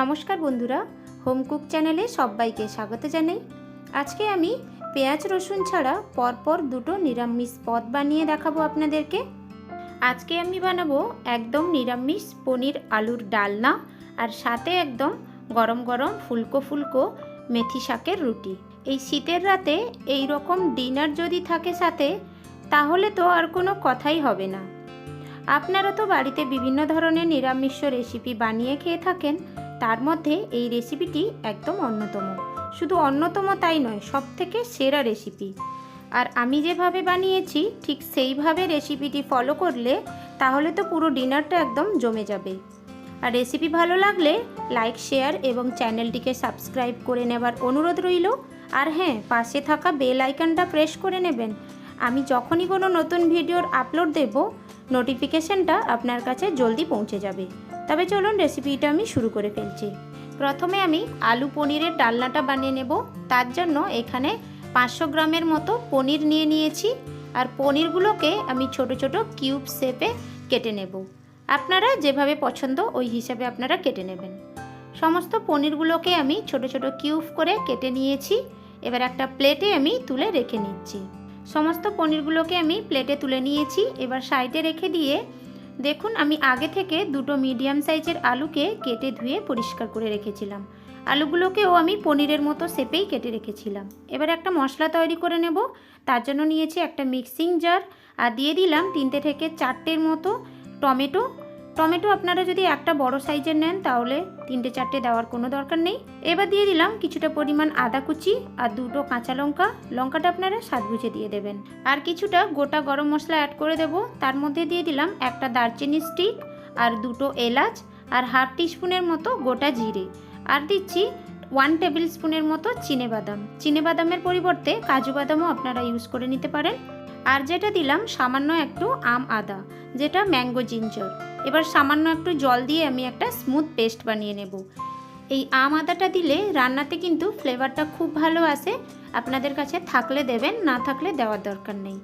নমস্কার বন্ধুরা, home cook চ্যানেলে সবাইকে স্বাগত জানাই। আজকে আমি পেঁয়াজ রসুন ছাড়া পরপর দুটো নিরামিষ পদ বানিয়ে দেখাবো আপনাদেরকে। আজকে আমি বানাবো একদম নিরামিষ পনির আলুর ডালনা আর সাথে একদম গরম গরম ফুলকো ফুলকো মেথি শাকের রুটি। এই শীতের রাতে এই রকম ডিনার যদি থাকে সাথে, তাহলে তো আর কোনো কথাই হবে না। আপনারা তো বাড়িতে বিভিন্ন ধরনের নিরামিষ রেসিপি বানিয়ে খেয়ে থাকেন তার মধ্যে এই রেসিপিটি একদম অন্যতম। শুধু অন্যতম তাই নয় সব থেকে সেরা রেসিপি আর আমি যেভাবে বানিয়েছি, ঠিক সেইভাবে রেসিপিটি ফলো করলে তাহলে তো পুরো ডিনারটা একদম জমে যাবে। আর রেসিপি ভালো লাগলে লাইক শেয়ার এবং চ্যানেলটিকে সাবস্ক্রাইব করে নেবার অনুরোধ রইল। আর হ্যাঁ পাশে থাকা বেল আইকনটা প্রেস করে নেবেন। আমি যখনই কোনো নতুন ভিডিওর আপলোড দেব নোটিফিকেশনটা আপনার কাছে জলদি পৌঁছে যাবে। তবে চলুন রেসিপিটা আমি শুরু করে ফেলছি। প্রথমে আমি আলু পনিরের ডালনাটা বানিয়ে নেব। তার জন্য এখানে পাঁচশো গ্রামের মতো পনির নিয়ে নিয়েছি। আর পনিরগুলোকে আমি ছোট ছোট কিউব শেপে কেটে নেব। আপনারা যেভাবে পছন্দ, ওই হিসাবে আপনারা কেটে নেবেন। সমস্ত পনিরগুলোকে আমি ছোট ছোট কিউব করে কেটে নিয়েছি। এবার একটা প্লেটে আমি তুলে রেখে নিচ্ছি। সমস্ত পনিরগুলোকে আমি প্লেটে তুলে নিয়েছি। এবার সাইডে রেখে দিয়ে দেখুন, আমি আগে থেকে দুটো মিডিয়াম সাইজের আলুকে কেটে ধুয়ে পরিষ্কার করে রেখেছিলাম। আলুগুলোকেও আমি পনিরের মতো শেপেই কেটে রেখেছিলাম। এবার একটা মশলা তৈরি করে নেব। তার জন্য নিয়েছি একটা মিক্সিং জার। আর দিয়ে দিলাম তিনটে থেকে চারটের মতো টমেটো টমেটো আপনারা যদি একটা বড় সাইজের নেন, তাহলে তিনটে চারটে দেওয়ার কোনো দরকার নেই। এবার দিয়ে দিলাম কিছুটা পরিমাণ আদা কুচি আর দুটো কাঁচা লঙ্কা। লঙ্কাটা আপনারা স্বাদ বুঝে দিয়ে দেবেন। আর কিছুটা গোটা গরম মশলা অ্যাড করে দেব। তার মধ্যে দিয়ে দিলাম একটা দারচিনি স্টিক আর দুটো এলাচ আর হাফ টিস্পুনের মতো গোটা জিরে। আর দিচ্ছি ওয়ান টেবিল স্পুনের মতো চিনে বাদাম। চিনে বাদামের পরিবর্তে কাজু বাদামও আপনারা ইউজ করে নিতে পারেন। আর যেটা দিলাম সামান্য একটু আম আদা, যেটা ম্যাঙ্গো জিঞ্জার এবার সামান্য একটু জল দিয়ে আমি একটা স্মুথ পেস্ট বানিয়ে নেব। এই আম আদাটা দিলে রান্নাতে কিন্তু ফ্লেভারটা খুব ভালো আসে। আপনাদের কাছে থাকলে দেবেন, না থাকলে দেওয়ার দরকার নেই।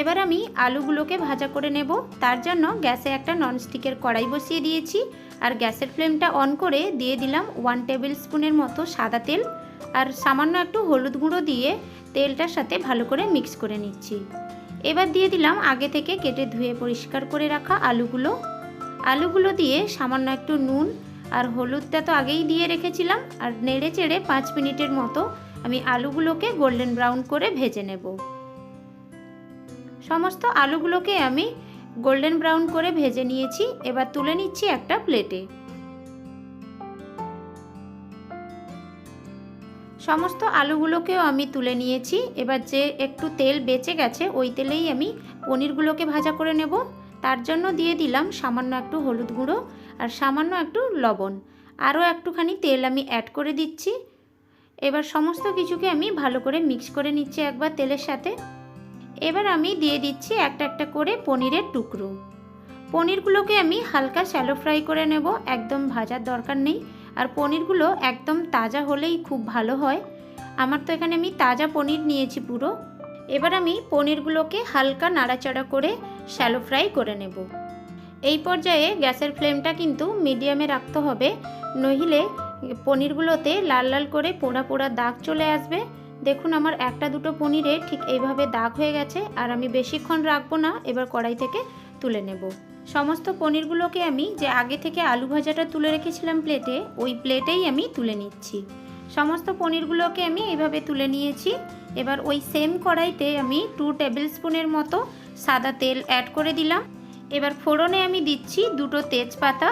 এবার আমি আলুগুলোকে ভাজা করে নেব। তার জন্য গ্যাসে একটা ননস্টিকের কড়াই বসিয়ে দিয়েছি। আর গ্যাসের ফ্লেমটা অন করে দিয়ে দিলাম ওয়ান টেবিল স্পুনের মতো সাদা তেল। আর সামান্য একটু হলুদ গুঁড়ো দিয়ে তেলটার সাথে ভালো করে মিক্স করে নিচ্ছি। এবার দিয়ে দিলাম আগে থেকে কেটে ধুয়ে পরিষ্কার করে রাখা আলুগুলো। আলুগুলো দিয়ে সামান্য একটু নুন আর হলুদটা তো আগেই দিয়ে রেখেছিলাম আর নেড়ে চেড়ে পাঁচ মিনিটের মতো আমি আলুগুলোকে গোল্ডেন ব্রাউন করে ভেজে নেব। সমস্ত আলুগুলোকে আমি গোল্ডেন ব্রাউন করে ভেজে নিয়েছি, এবার তুলে নিচ্ছি একটা প্লেটে। সমস্ত আলুগুলোকেও আমি তুলে নিয়েছি, এবার যে একটু তেল বেঁচে গেছে ওই তেলেই আমি পনিরগুলোকে ভাজা করে নেব। তার জন্য দিয়ে দিলাম সামান্য একটু হলুদ গুঁড়ো আর সামান্য একটু লবণ। আরও একটুখানি তেল আমি অ্যাড করে দিচ্ছি। এবার সমস্ত কিছুকে আমি ভালো করে মিক্স করে নিচ্ছি একবার তেলের সাথে। এবার আমি দিয়ে দিচ্ছি একটা একটা করে পনিরের টুকরো। পনিরগুলোকে আমি হালকা শ্যালো ফ্রাই করে নেব, একদম ভাজার দরকার নেই। আর পনিরগুলো একদম তাজা হলেই খুব ভালো হয়। আমার তো এখানে আমি তাজা পনির নিয়েছি পুরো। এবার আমি পনিরগুলোকে হালকা নাড়াচাড়া করে শ্যালো ফ্রাই করে নেব। এই পর্যায়ে গ্যাসের ফ্লেমটা কিন্তু মিডিয়ামে রাখতে হবে নহিলে পনিরগুলোতে লাল লাল করে পোড়া পোড়া দাগ চলে আসবে। দেখুন আমার একটা দুটো পনিরে ঠিক এইভাবে দাগ হয়ে গেছে, আর আমি বেশিক্ষণ রাখব না, এবার কড়াই থেকে তুলে নেব। সমস্ত পনিরগুলোকে আমি যে আগে থেকে আলু ভাজাটা তুলে রেখেছিলাম প্লেটে, ওই প্লেটেই আমি তুলে নিচ্ছি। সমস্ত পনিরগুলোকে আমি এইভাবে তুলে নিয়েছি। এবার ওই সেম কড়াইতে আমি টু টেবিল স্পুনের মতো সাদা তেল অ্যাড করে দিলাম। এবার ফোড়নে আমি দিচ্ছি দুটো তেজপাতা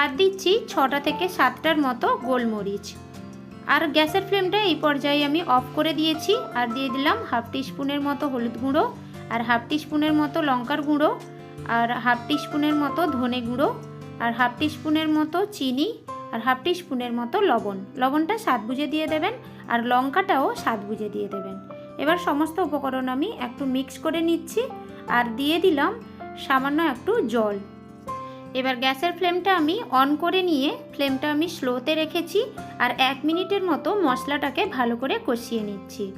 আর দিচ্ছি ছটা থেকে সাতটার মতো গোলমরিচ। আর গ্যাসের ফ্লেমটা এই পর্যায়ে আমি অফ করে দিয়েছি আর দিয়ে দিলাম হাফ স্পুনের মতো হলুদ গুঁড়ো আর হাফ স্পুনের মতো লঙ্কার গুঁড়ো আর হাফ স্পুনের মতো ধনে গুঁড়ো আর হাফ স্পুনের মতো চিনি আর হাফ স্পুনের মতো লবণ। লবণটা স্বাদ বুঝে দিয়ে দেবেন আর লঙ্কাটাও স্বাদ বুঝে দিয়ে দেবেন। এবার সমস্ত উপকরণ আমি একটু মিক্স করে নিচ্ছি আর দিয়ে দিলাম সামান্য একটু জল। এবার গ্যাসের ফ্লেমটা আমি অন করে নিয়ে ফ্লেমটা আমি স্লোতে রেখেছি আর এক মিনিটের মতো মশলাটাকে ভালো করে কষিয়ে নিচ্ছি।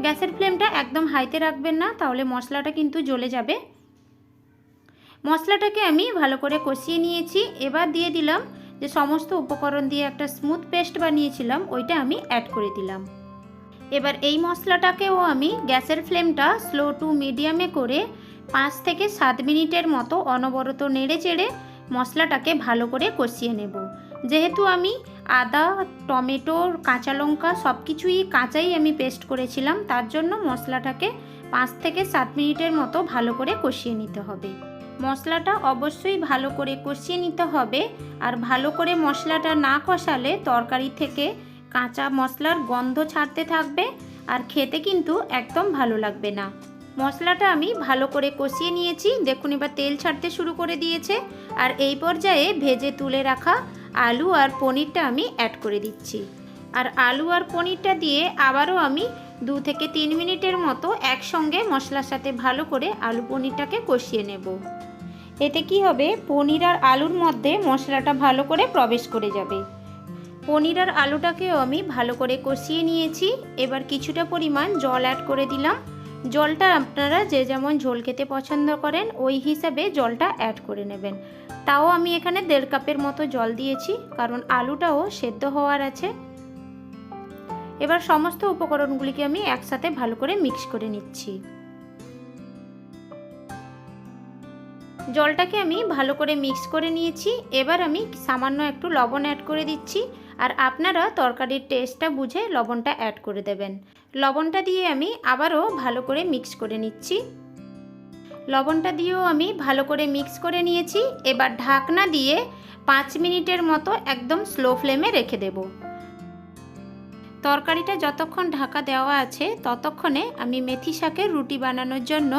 গ্যাসের ফ্লেমটা একদম হাইতে রাখবেন না, তাহলে মশলাটা কিন্তু জ্বলে যাবে। মশলাটাকে আমি ভালো করে কষিয়ে নিয়েছি। এবার দিয়ে দিলাম যে সমস্ত উপকরণ দিয়ে একটা স্মুথ পেস্ট বানিয়েছিলাম, ওইটা আমি অ্যাড করে দিলাম। এবার এই মশলাটাকেও আমি গ্যাসের ফ্লেমটা স্লো টু মিডিয়ামে করে পাঁচ থেকে সাত মিনিটের মতো অনবরত নেড়ে চেড়ে মশলাটাকে ভালো করে কষিয়ে নেব। যেহেতু আমি আদা, টমেটো, কাঁচা লঙ্কা সব কিছুই কাঁচাই আমি পেস্ট করেছিলাম, তার জন্য মশলাটাকে পাঁচ থেকে সাত মিনিটের মতো ভালো করে কষিয়ে নিতে হবে। মশলাটা অবশ্যই ভালো করে কষিয়ে নিতে হবে, আর ভালো করে মশলাটা না কষালে তরকারি থেকে কাঁচা মশলার গন্ধ ছাড়তে থাকবে আর খেতে কিন্তু একদম ভালো লাগবে না। মশলাটা আমি ভালো করে কষিয়ে নিয়েছি। দেখুন এবার তেল ছাড়তে শুরু করে দিয়েছে। আর এই পর্যায়ে ভেজে তুলে রাখা আলু আর পনিরটা আমি অ্যাড করে দিচ্ছি। আর আলু আর পনিরটা দিয়ে আবারও আমি দু থেকে তিন মিনিটের মতো একসঙ্গে মশলার সাথে ভালো করে আলু পনিরটাকে কষিয়ে নেব। এতে কি হবে? পনির আর আলুর মধ্যে মশলাটা ভালো করে প্রবেশ করে যাবে। পনির আর আলুটাকেও আমি ভালো করে কষিয়ে নিয়েছি। এবার কিছুটা পরিমাণ জল অ্যাড করে দিলাম। জলটা আপনারা যে যেমন ঝোল খেতে পছন্দ করেন, ওই হিসাবে জলটা অ্যাড করে নেবেন। তাও আমি এখানে দেড় কাপের মতো জল দিয়েছি, কারণ আলুটাও সেদ্ধ হওয়ার আছে। এবার সমস্ত উপকরণগুলিকে আমি একসাথে ভালো করে মিক্স করে নিচ্ছি। জলটাকে আমি ভালো করে মিক্স করে নিয়েছি। এবার আমি সামান্য একটু লবণ অ্যাড করে দিচ্ছি। আর আপনারা তরকারির টেস্টটা বুঝে লবণটা অ্যাড করে দেবেন। লবণটা দিয়ে আমি আবারও ভালো করে মিক্স করে নিচ্ছি। লবণটা দিয়েও আমি ভালো করে মিক্স করে নিয়েছি। এবার ঢাকনা দিয়ে পাঁচ মিনিটের মতো একদম স্লো ফ্লেমে রেখে দেব। তরকারিটা যতক্ষণ ঢাকা দেওয়া আছে, ততক্ষণে আমি মেথি শাকের রুটি বানানোর জন্য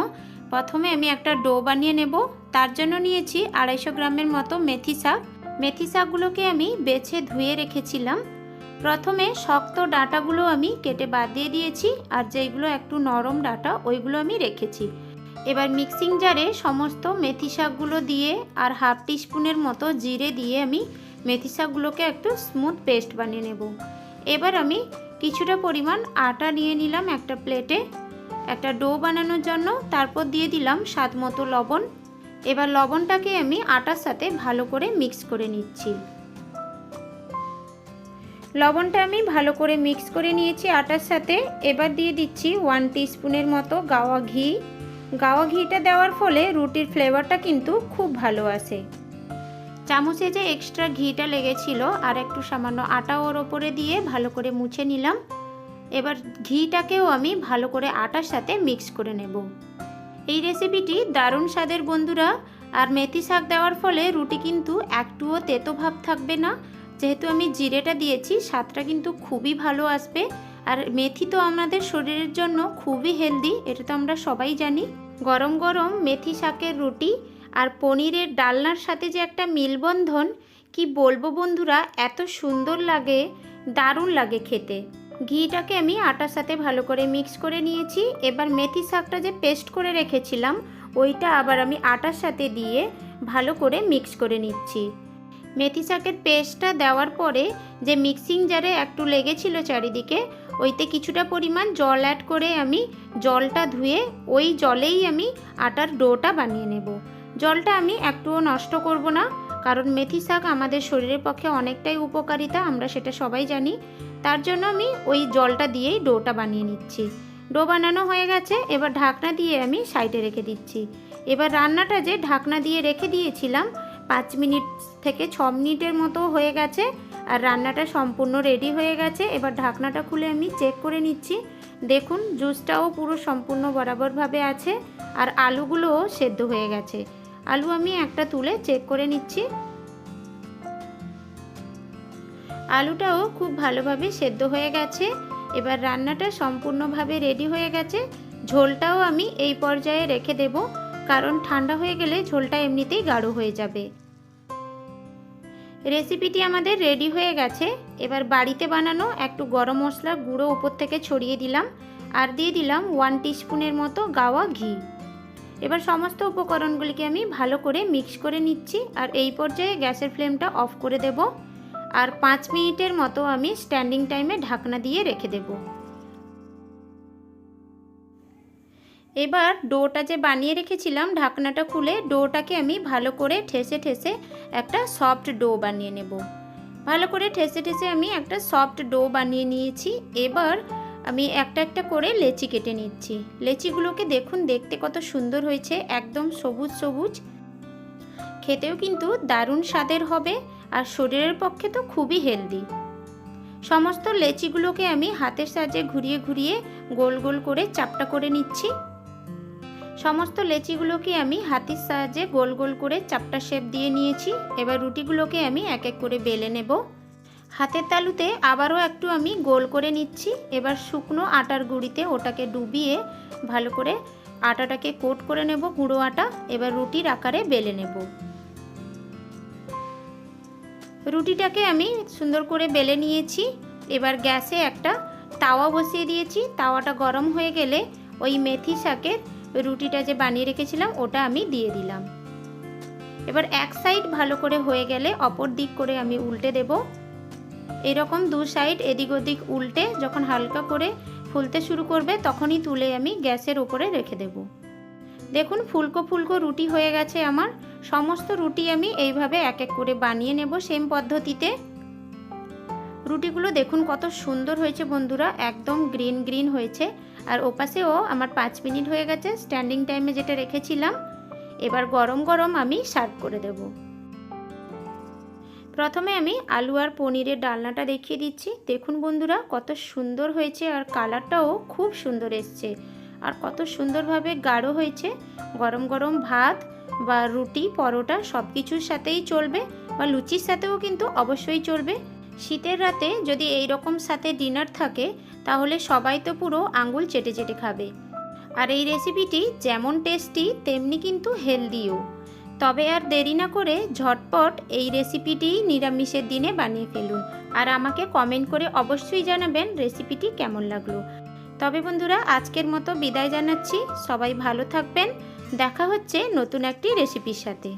প্রথমে আমি একটা ডো বানিয়ে নেব। তার জন্য নিয়েছি আড়াইশো গ্রামের মতো মেথি শাক। মেথি শাকগুলোকে আমি বেছে ধুয়ে রেখেছিলাম। প্রথমে শক্ত ডাঁটাগুলো আমি কেটে বাদ দিয়ে দিয়েছি আর যেইগুলো একটু নরম ডাঁটা, ওইগুলো আমি রেখেছি। এবার মিক্সিং জারে সমস্ত মেথি শাকগুলো দিয়ে আর হাফ টিস্পুনের মতো জিরে দিয়ে আমি মেথি শাকগুলোকে একটু স্মুথ পেস্ট বানিয়ে নেব। এবার আমি কিছুটা পরিমাণ আটা নিয়ে নিলাম একটা প্লেটে। একটা ডো বানানোর জন্য তারপর দিয়ে দিলাম স্বাদ মতো লবণ। এবার লবণটাকে আমি আটার সাথে ভালো করে মিক্স করে নিচ্ছি। লবণটা আমি ভালো করে মিক্স করে নিয়েছি আটার সাথে। এবার দিয়ে দিচ্ছি ওয়ান স্পুনের মতো গাওয়া ঘি। গাওয়া ঘিটা দেওয়ার ফলে রুটির ফ্লেভারটা কিন্তু খুব ভালো আসে। চামচে যে এক্সট্রা ঘিটা লেগেছিল আর একটু সামান্য আটা ওর ওপরে দিয়ে ভালো করে মুছে নিলাম। এবার ঘিটাকেও আমি ভালো করে আটার সাথে মিক্স করে নেব। এই রেসিপিটি দারুণ স্বাদের, বন্ধুরা। আর মেথি শাক দেওয়ার ফলে রুটি কিন্তু একটুও তেতো ভাব থাকবে না। যেহেতু আমি জিরেটা দিয়েছি, স্বাদটা কিন্তু খুবই ভালো আসবে। আর মেথি তো আমাদের শরীরের জন্য খুবই হেলদি, এটা তো আমরা সবাই জানি। গরম গরম মেথি শাকের রুটি আর পনিরের ডালনার সাথে যে একটা মিলবন্ধন, কি বলব বন্ধুরা, এত সুন্দর লাগে, দারুণ লাগে খেতে। ঘিটাকে আমি আটার সাথে ভালো করে মিক্স করে নিয়েছি। এবার মেথি শাকটা যে পেস্ট করে রেখেছিলাম, ওইটা আবার আমি আটার সাথে দিয়ে ভালো করে মিক্স করে নিচ্ছি। মেথি শাকের পেস্টটা দেওয়ার পরে যে মিক্সিং জারে একটু লেগেছিল চারিদিকে, ওইতে কিছুটা পরিমাণ জল অ্যাড করে আমি জলটা ধুয়ে ওই জলেই আমি আটার ডোটা বানিয়ে নেব। জলটা আমি একটুও নষ্ট করব না। কারণ মেথি শাক আমাদের শরীরের পক্ষে অনেকটাই উপকারিতা, আমরা সেটা সবাই জানি। তার জন্য আমি ওই জলটা দিয়েই ডোটা বানিয়ে নিচ্ছি। ডো বানানো হয়ে গেছে, এবার ঢাকনা দিয়ে আমি সাইডে রেখে দিচ্ছি। এবার রান্নাটা যে ঢাকনা দিয়ে রেখে দিয়েছিলাম, পাঁচ মিনিট থেকে ছ মিনিটের মতো হয়ে গেছে আর রান্নাটা সম্পূর্ণ রেডি হয়ে গেছে। এবার ঢাকনাটা খুলে আমি চেক করে নিচ্ছি। দেখুন, জুসটাও পুরো সম্পূর্ণ বরাবরভাবে আছে আর আলুগুলোও সেদ্ধ হয়ে গেছে। আলু আমি একটা তুলে চেক করে নিচ্ছি। আলুটাও খুব ভালোভাবে সেদ্ধ হয়ে গেছে। এবার রান্নাটা সম্পূর্ণভাবে রেডি হয়ে গেছে। ঝোলটাও আমি এই পর্যায়ে রেখে দেব, কারণ ঠান্ডা হয়ে গেলে ঝোলটা এমনিতেই গাঢ় হয়ে যাবে। রেসিপিটি আমাদের রেডি হয়ে গেছে। এবার বাড়িতে বানানো একটু গরম মশলা গুঁড়ো উপর থেকে ছড়িয়ে দিলাম। আর দিয়ে দিলাম ওয়ান টিস্পুনের মতো গাওয়া ঘি। এবার সমস্ত উপকরণগুলিকে আমি ভালো করে মিক্স করে নিচ্ছি, আর এই পর্যায়ে গ্যাসের ফ্লেমটা অফ করে দেব, আর পাঁচ মিনিটের মতো আমি স্ট্যান্ডিং টাইমে ঢাকনা দিয়ে রেখে দেব। এবার ডোটা যে বানিয়ে রেখেছিলাম, ঢাকনাটা খুলে ডোটাকে আমি ভালো করে ঠেসে ঠেসে একটা সফট ডো বানিয়ে নেব। ভালো করে ঠেসে ঠেসে আমি একটা সফট ডো বানিয়ে নিয়েছি। এবার আমি একটা একটা করে লেচি কেটে নিচ্ছি। লেচিগুলোকে দেখুন, দেখতে কত সুন্দর হয়েছে, একদম সবুজ সবুজ। খেতেও কিন্তু দারুণ স্বাদের হবে আর শরীরের পক্ষে তো খুবই হেলদি। সমস্ত লেচিগুলোকে আমি হাতের সাহায্যে ঘুরিয়ে ঘুরিয়ে গোল গোল করে চাপটা করে নিচ্ছি। সমস্ত লেচিগুলোকে আমি হাতের সাহায্যে গোল গোল করে চাপটা শেপ দিয়ে নিয়েছি। এবার রুটিগুলোকে আমি এক এক করে বেলে নেব। হাতের তালুতে আবারও একটু আমি গোল করে নিচ্ছি। এবার শুকনো আটার গুঁড়িতে ওটাকে ডুবিয়ে ভালো করে আটাটাকে কোট করে নেব, গুঁড়ো আটা। এবার রুটির আকারে বেলে নেব। রুটিটাকে আমি সুন্দর করে বেলে নিয়েছি। এবার গ্যাসে একটা তাওয়া বসিয়ে দিয়েছি। তাওয়াটা গরম হয়ে গেলে ওই মেথি শাকের রুটিটা যে বানিয়ে রেখেছিলাম, ওটা আমি দিয়ে দিলাম। এবার এক সাইড ভালো করে হয়ে গেলে অপর দিক করে আমি উল্টে দেব। এরকম দু সাইড এদিক ওদিক উল্টে যখন হালকা করে ফুলতে শুরু করবে, তখনই তুলে আমি গ্যাসের উপরে রেখে দেব। দেখুন, ফুলকো ফুলকো রুটি হয়ে গেছে আমার। সমস্ত রুটি আমি এইভাবে এক এক করে বানিয়ে নেব সেম পদ্ধতিতে। রুটিগুলো দেখুন কত সুন্দর হয়েছে বন্ধুরা, একদম গ্রিন গ্রিন হয়েছে। আর ওপাশেও আমার পাঁচ মিনিট হয়ে গেছে স্ট্যান্ডিং টাইমে যেটা রেখেছিলাম। এবার গরম গরম আমি সার্ভ করে দেব। প্রথমে আমি আলু আর পনিরের ডালনাটা দেখিয়ে দিচ্ছি। দেখুন বন্ধুরা, কত সুন্দর হয়েছে আর কালারটাও খুব সুন্দর এসছে। আর কত সুন্দরভাবে গাঢ় হয়েছে। গরম গরম ভাত বা রুটি, পরোটা সব কিছুর সাথেই চলবে বা লুচির সাথেও কিন্তু অবশ্যই চলবে। শীতের রাতে যদি এই রকম সাথে ডিনার থাকে, তাহলে সবাই তো পুরো আঙ্গুল চেটে চেটে খাবে। আর এই রেসিপিটি যেমন টেস্টি তেমনি কিন্তু হেলদিও তবে আর দেরি না করে ঝটপট এই রেসিপিটি নিরামিষের দিনে বানিয়ে ফেলুন। আর আমাকে কমেন্ট করে অবশ্যই জানাবেন রেসিপিটি কেমন লাগল। তবে বন্ধুরা, আজকের মতো বিদায় জানাচ্ছি। সবাই ভালো থাকবেন। দেখা হচ্ছে নতুন একটি রেসিপির সাথে।